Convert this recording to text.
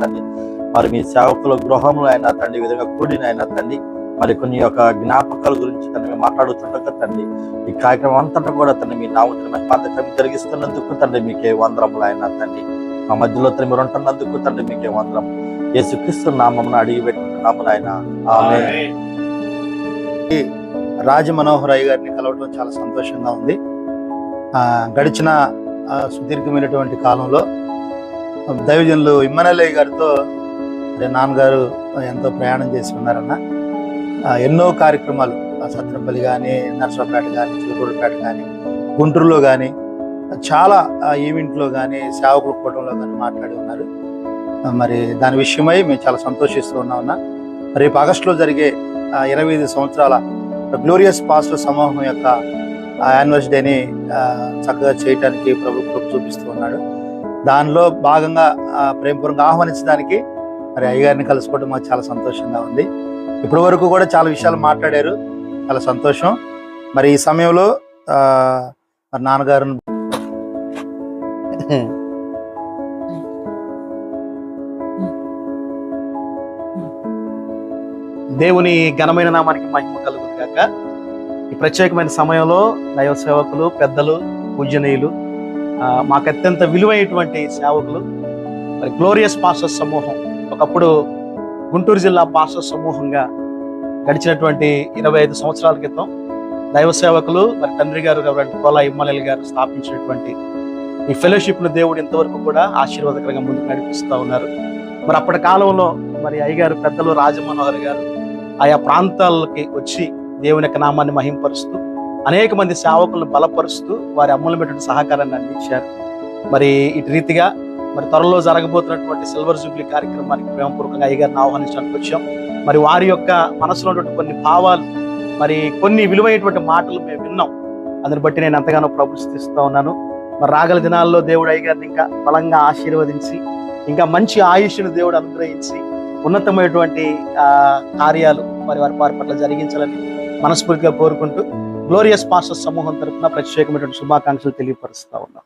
తండ్రి. మరి మీ సేవకుల గృహంలో అయినా తండ్రి విధంగా కూడిన అయినా తండ్రి మరి కొన్ని యొక్క జ్ఞాపకాల గురించి తండ్రి మాట్లాడుతుండగా తండ్రి ఈ కార్యక్రమం అంతటా కూడా తను మీ నామతున్న పాదకం జరిగిస్తున్నందుకు తండ్రి మీకే వందరములు అయినా తండ్రి. మా మధ్యలో తను మీరు ఉంటున్నందుకు తండ్రి మీకే వందరం యేసుక్రీస్తు నామమును అడిగి పెట్టుకుంటున్నాము రాజ మనోహర్ అయ్య గారిని కలవడం చాలా సంతోషంగా ఉంది. గడిచిన సుదీర్ఘమైనటువంటి కాలంలో దైవజనులు ఇమ్మనల్లయ్య గారితో నాన్నగారు ఎంతో ప్రయాణం చేసి ఉన్నారన్న. ఆ, ఎన్నో కార్యక్రమాలు ఆ, కానీ నర్సరాపేట కానీ చిలుకూరుపేట కానీ గుంటూరులో కానీ చాలా ఈవెంట్లో కానీ సేవకుల కూటంలో కానీ మాట్లాడి ఉన్నారు. మరి దాని విషయమై మేము చాలా సంతోషిస్తూ ఉన్నామన్నా. రేపు ఆగస్టులో జరిగే ఆ, ఇరవై ఐదు సంవత్సరాల గ్లోరియస్ పాస్టర్ సమూహం యొక్క యానివర్స్ డేని చక్కగా చేయటానికి ప్రభు చూపిస్తూ ఉన్నాడు. దానిలో భాగంగా ప్రేమపూర్వకంగా ఆహ్వానించడానికి మరి అయ్యగారిని కలుసుకోవడం మాకు చాలా సంతోషంగా ఉంది. ఇప్పటి వరకు కూడా చాలా విషయాలు మాట్లాడారు. చాలా సంతోషం. మరి ఈ సమయంలో మరి నాన్నగారు దేవుని ఘనమైన నామానికి మహిమ కలుగుతుంది కాక ఈ ప్రత్యేకమైన సమయంలో దైవ సేవకులు పెద్దలు పూజనీయులు మాకు అత్యంత విలువైనటువంటి సేవకులు. మరి గ్లోరియస్ పాస్టర్ సమూహం ఒకప్పుడు గుంటూరు జిల్లా పాస్టర్ సమూహంగా గడిచినటువంటి ఇరవై ఐదు సంవత్సరాల క్రితం దైవ సేవకులు మరి తండ్రి గారు కోలా ఇమ్మలల్ గారు స్థాపించినటువంటి ఈ ఫెలోషిప్ను దేవుడు ఇంతవరకు కూడా ఆశీర్వాదకరంగా ముందుకు నడిపిస్తూ ఉన్నారు. మరి అప్పటి కాలంలో మరి అయ్యగారు పెద్దలు రాజమనోహర్ గారు ఆయా ప్రాంతాలకి వచ్చి దేవుని యొక్క నామాన్ని మహింపరుస్తూ అనేక మంది సేవకులను బలపరుస్తూ వారి అమూల్యమైనటువంటి సహకారాన్ని అందించారు. మరి ఇటు రీతిగా మరి త్వరలో జరగబోతున్నటువంటి సిల్వర్ జూబ్లీ కార్యక్రమానికి ప్రేమపూర్వకంగా అయ్యగారిని ఆహ్వానించడానికి వచ్చాం. మరి వారి యొక్క మనసులో ఉన్నటువంటి కొన్ని భావాలు మరి కొన్ని విలువైనటువంటి మాటలు మేము విన్నాం. అందుని బట్టి నేను ఎంతగానో ప్రశంసిస్తూ ఉన్నాను. మరి రాగల దినాల్లో దేవుడు అయ్యగారిని ఇంకా బలంగా ఆశీర్వదించి ఇంకా మంచి ఆయుష్ను దేవుడు అనుగ్రహించి ఉన్నతమైనటువంటి ఆ, కార్యాలు మరి వారి వారి పట్ల జరిగించాలని మనస్ఫూర్తిగా కోరుకుంటూ గ్లోరియస్ పాస్టర్ సమూహం తరపున ప్రత్యేకమైనటువంటి శుభాకాంక్షలు తెలియపరుస్తా ఉన్నాం.